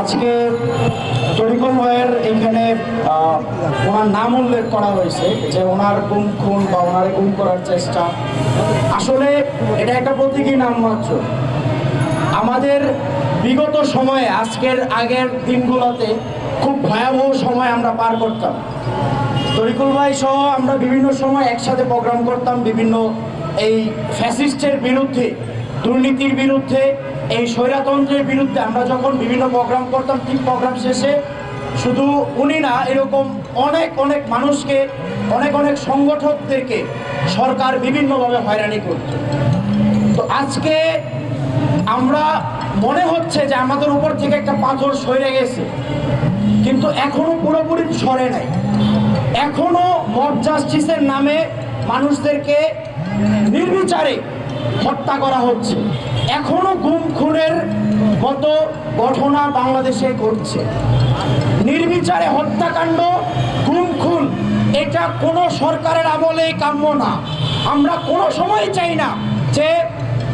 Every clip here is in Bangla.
আজকে তরিকুল ভাইয়ের এইখানে ওনার নাম উল্লেখ করা হয়েছে যে ওনার গুম, খুন বা ওনার গুম করার চেষ্টা। আসলে এটা একটা প্রতীকী নাম মাত্র। আমাদের বিগত সময়ে, আজকের আগের দিনগুলোতে খুব ভয়াবহ সময় আমরা পার করতাম। তরিকুল ভাই সহ আমরা বিভিন্ন সময় একসাথে প্রোগ্রাম করতাম বিভিন্ন এই ফ্যাসিস্টের বিরুদ্ধে, দুর্নীতির বিরুদ্ধে এই স্বৈরাতন্ত্রের বিরুদ্ধে আমরা যখন বিভিন্ন প্রোগ্রাম করতাম ঠিক প্রোগ্রাম শেষে শুধু উনি না, এরকম অনেক অনেক মানুষকে, অনেক অনেক সংগঠকদেরকে সরকার বিভিন্নভাবে হয়রানি করত। তো আজকে আমরা, মনে হচ্ছে যে আমাদের উপর থেকে একটা পাথর সরে গেছে, কিন্তু এখনও পুরোপুরি সরে নাই। এখনও মব জাস্টিসের নামে মানুষদেরকে নির্বিচারে হত্যা করা হচ্ছে। এখনও গুম খুনের মতো ঘটনা বাংলাদেশে ঘটছে। নির্বিচারে হত্যাকাণ্ড, গুম খুন, এটা কোনো সরকারের আমলেই কাম্য না। আমরা কোনো সময় চাই না যে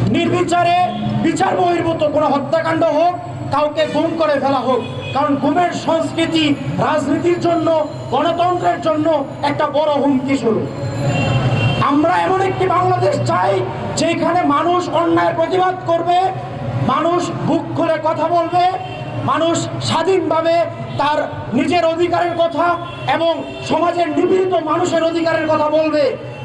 নির্বিচারে বিচার বহির্ভূত কোনো হত্যাকাণ্ড হোক, কাউকে গুম করে ফেলা হোক। কারণ গুমের সংস্কৃতি রাজনীতির জন্য, গণতন্ত্রের জন্য একটা বড় হুমকি শুরু আমরা এমন বাংলাদেশ চাই, যেখানে মানুষ অন্যায়ের প্রতিবাদ করবে, মানুষ বুক খুলে কথা বলবে, মানুষ স্বাধীনভাবে তার নিজের অধিকারের কথা এবং সমাজের নিপীড়িত মানুষের অধিকারের কথা বলবে।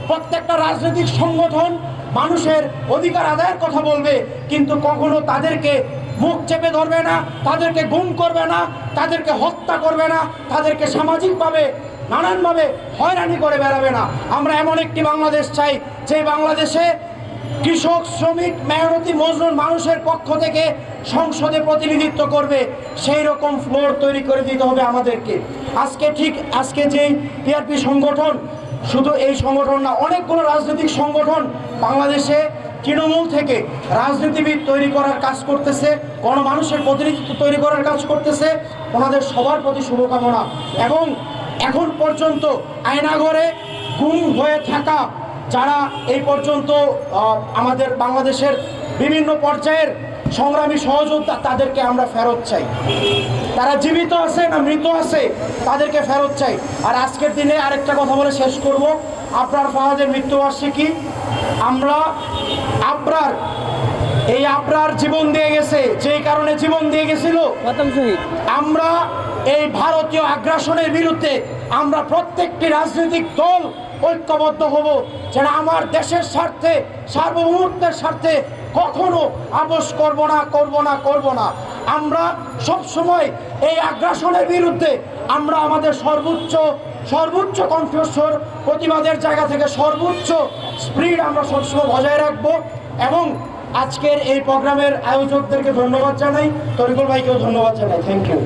প্রত্যেকটা রাজনৈতিক সংগঠন মানুষের অধিকার আদায়ের কথা বলবে, কিন্তু কখনো তাদেরকে মুখ চেপে ধরবে না, তাদেরকে গুম করবে না, তাদেরকে হত্যা করবে না, তাদেরকে সামাজিকভাবে নানানভাবে হয়রানি করে বেড়াবে না। আমরা এমন একটি বাংলাদেশ চাই, যে বাংলাদেশে কৃষক, শ্রমিক, মেহনতি মজদুর মানুষের পক্ষ থেকে সংসদে প্রতিনিধিত্ব করবে। সেই রকম ফ্লোর তৈরি করে দিতে হবে আমাদেরকে। আজকে ঠিক আজকে যেই পিআরপি সংগঠন, শুধু এই সংগঠন না, অনেকগুলো রাজনৈতিক সংগঠন বাংলাদেশে তৃণমূল থেকে রাজনীতিবিদ তৈরি করার কাজ করতেছে, গণমানুষের প্রতিনিধিত্ব তৈরি করার কাজ করতেছে। ওনাদের সবার প্রতি শুভকামনা। এবং এখন পর্যন্ত আয়নাঘরে গুম হয়ে থাকা যারা এই পর্যন্ত আমাদের বাংলাদেশের বিভিন্ন পর্যায়ের সংগ্রামী সহযোদ্ধা, তাদেরকে আমরা ফেরত চাই। তারা জীবিত আছে না মৃত আছে, তাদেরকে ফেরত চাই। আর আজকের দিনে আরেকটা কথা বলে শেষ করব। আপনার ফাহাদের মৃত্যুবার্ষিকী, আমরা আপনার এই আপনার জীবন দিয়ে গেছে যেই কারণে জীবন দিয়ে গেছিল। আমরা এই ভারতীয় আগ্রাসনের বিরুদ্ধে আমরা প্রত্যেকটি রাজনৈতিক দল ঐক্যবদ্ধ হব যেন আমার দেশের স্বার্থে সার্বভৌমত্বের স্বার্থে কখনো আপোষ করব না করব না করব না। আমরা সব সময় এই আগ্রাসনের বিরুদ্ধে আমরা আমাদের সর্বোচ্চ সর্বোচ্চ কণ্ঠস্বর প্রতিবাদের জায়গা থেকে সর্বোচ্চ স্পিড আমরা সবসময় বজায় রাখব এবং আজকের এই প্রোগ্রামের আয়োজকদেরকে ধন্যবাদ জানাই। তরিকুল ভাইকেও ধন্যবাদ জানাই। Thank you